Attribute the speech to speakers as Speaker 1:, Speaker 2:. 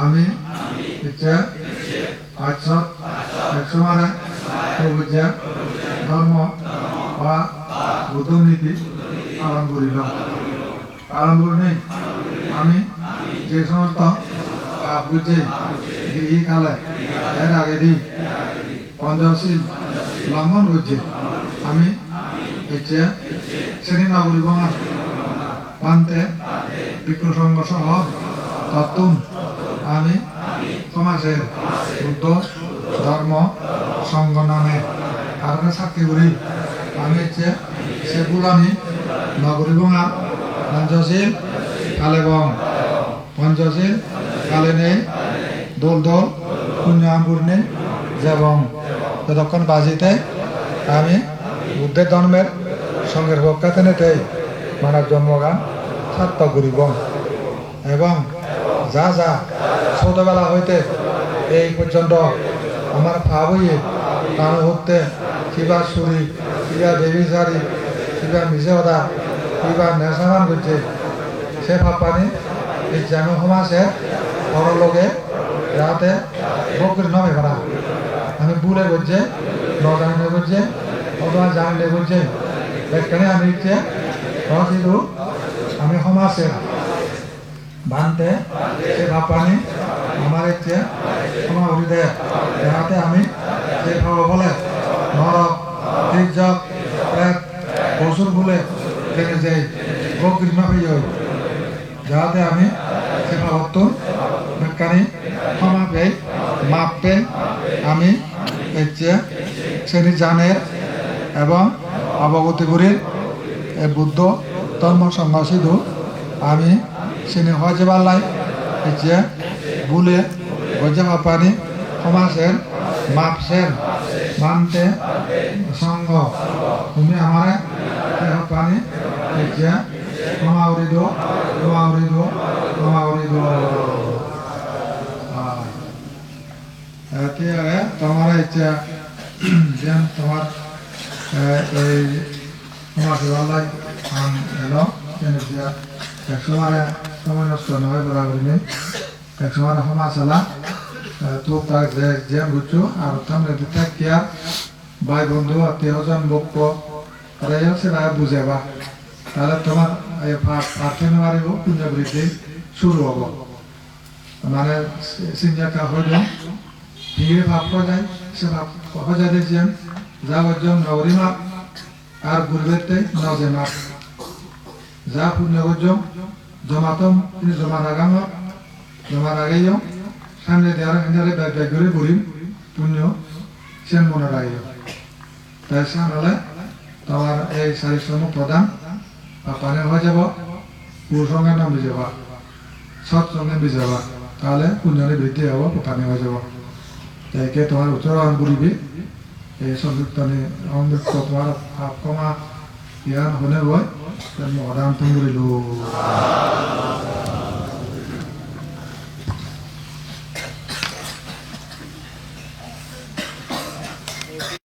Speaker 1: আমি ইচ্ছা ধর্ম বা বুদ্ধ নীতি পালন করিল পালন করি আমি যে সমস্ত বুঝে এই কালে, এর আগে দিই পঞ্চশীল লঙ্ঘন করছে। আমি ইচ্ছে শ্রেণি নাগরিক মানতে বিক্রসঙ্গ সহ তত্তুন আমি সমাজের বুদ্ধ, ধর্ম, সঙ্গ নামে কারণে সাক্ষী করি। আমি হচ্ছে সেগুলানি নগরী বঙা পঞ্চশীল কালেবং পঞ্চশীল, কালে নেই, দোল দোল পুণ্যাম্পুর্ণে যেবং যতক্ষণ বাজিতে আমি বুদ্ধের ধর্মের সঙ্গের পক্ষাতে নেতে মানব জন্মগান সার্থক করিব। এবং যা যা। ছোটবেলা হইতে এই পর্যন্ত আমার ভাবইয়ে তার হতে কিবা সুরি কিবা দেবীচারি কিবা মিছে কথা কিবা নেশামান করছে, সে ভাবপানি এই জন সমাজে পরলোকে যাতে বকরি নবে করা আমি বুড়ে করছে ন জানলে করছে অথবা জানলে করছে এখানে আমি ইচ্ছে আমি সমাজে বানতে, সে ভাবপানি আমার ইচ্ছে ক্ষমা করে দেয় যাহাতে আমি সে ভাব বলে, নরক, তির্যক, প্রেত পশুর বলে জেনে যাই বকৃষ্ণ হয়ে যাই যাহাতে আমি সে ভাবত্তর বিজ্ঞানী ক্ষমা পেয়ে, মাপ পেয়ে আমি ইচ্ছে, শ্রেণি জানের এবং অবগতি করি এ বুদ্ধ ধর্ম সংঘর্ষিত আমি শ্রেণি হজে পাল্লাই ইচ্ছে ভুলে গজা পানি সমাজের মাপসের, মানতে সঙ্গ। তুমি আমার পানি ইচ্ছে ক্ষমা করে দিও ক্ষমা করে দিও ক্ষমা করে দিও এতিয়াৰে তোমাৰ এতিয়া যেন তোমাৰ এই তোমাৰ শিৱালয় এলো এতিয়া একসময় সময় নষ্ট নহয় বরাবরি একসময় সমাজ চালা তো তাক যে যেন বুঝছ, আর তামলে দুটা কিয়া ভাই বন্ধু আত্মীয়জন বক্য তারা সেটা বুঝাবা তাহলে তোমার এই পার্থক্য মারিব পুণ্য বৃদ্ধি শুরু হব। মানে চিন্তা হইল ভিড়ে ভাব যায়, সে ভাব সহজে দিয়েছেন যা অর্জন নগরী মাপ আর গুরুবেতে নজে মাপ যা পুণ্য অর্জন জমাতম তিনি জমা লাগাম জমা লাগাইও সামনে দেওয়ার এখানে ব্যাগ করে করিম পুণ্য সেন মনে রাখিও তাই সামনে তোমার এই চারিশ্রম প্রদান বা পানি হয়ে যাব পুরুষঙ্গের নাম বুঝাবা সৎসঙ্গে বুঝাবা তাহলে পুণ্যরে বৃদ্ধি হব পানি হয়ে যাব তাইকে তোমার উচ্চারণ করিবি এই সংযুক্তনি সংযুক্ত তোমার কমা Yeah, whenever what? Then Adam tunggu dulu.